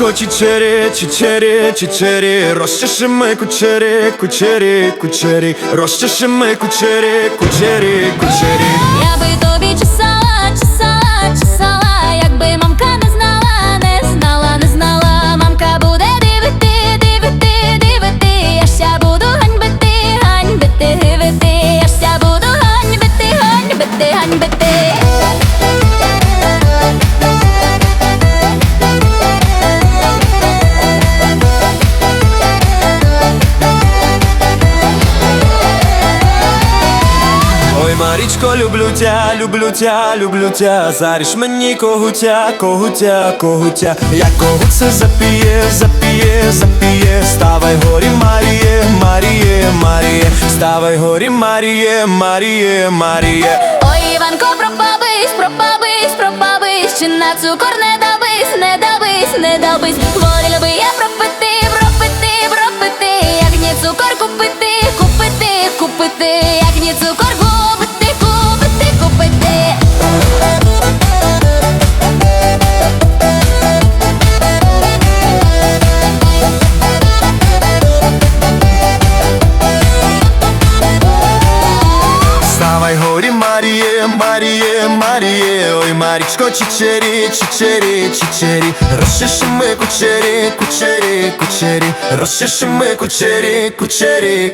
Марічко, чичері, чичері, чичері, розчешими кучері, кучері, кучері, розчешими кучері, кучері, кучері. Я би тобі чесала, чесала, чесала, якби мамка не знала, не знала, не знала. Мамка буде дивити, дивити, дивити. Я ще буду ганьбити, ганьбити, гивити. Я ще буду ганьбити, ганьбити, ганьбити. Ой, Марічко, люблю тя, люблю тя, люблю тя. Заріж мені когутя, когутя, когутя. Я когуце запіє, запіє, запіє. Ставай горі, Маріє, Маріє, Маріє. Ставай горі, Маріє, Маріє, Маріє. Ой, Іванко, пропабись, пропабись, пропабись, чи на цукор не давись, не давись, не давись. Маріє, Маріє. Ой, Марічко, чичері, чичері, чичері. Розчешими кучері, кучері, кучері. Розчешими кучері, кучері.